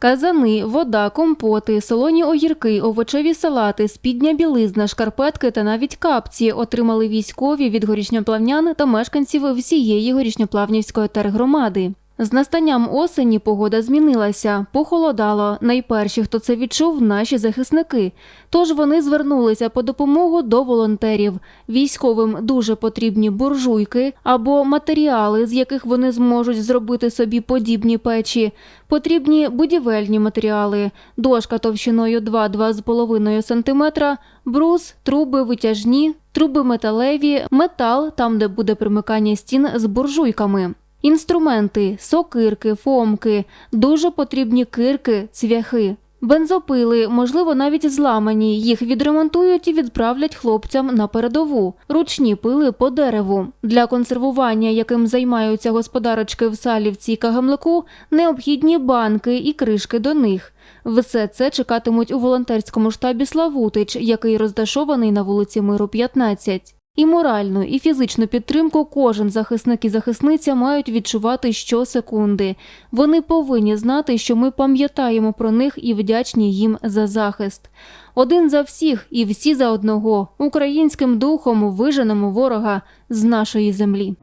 Казани, вода, компоти, солоні огірки, овочеві салати, спідня білизна, шкарпетки та навіть капці отримали військові від горішньоплавнян та мешканців всієї горішньоплавнівської тергромади. З настанням осені погода змінилася, похолодало. Найперші, хто це відчув, наші захисники. Тож вони звернулися по допомогу до волонтерів. Військовим дуже потрібні буржуйки або матеріали, з яких вони зможуть зробити собі подібні печі. Потрібні будівельні матеріали, дошка товщиною 2-2,5 см, брус, труби витяжні, труби металеві, метал, там, де буде примикання стін з буржуйками. Інструменти, сокирки, фомки, дуже потрібні кирки, цвяхи. Бензопили, можливо, навіть зламані, їх відремонтують і відправлять хлопцям на передову. Ручні пили по дереву. Для консервування, яким займаються господарочки в Салівці і Кагамлику, необхідні банки і кришки до них. Все це чекатимуть у волонтерському штабі Славутич, який розташований на вулиці Миру 15. І моральну, і фізичну підтримку кожен захисник і захисниця мають відчувати щосекунди. Вони повинні знати, що ми пам'ятаємо про них і вдячні їм за захист. Один за всіх і всі за одного. Українським духом виженемо ворога з нашої землі.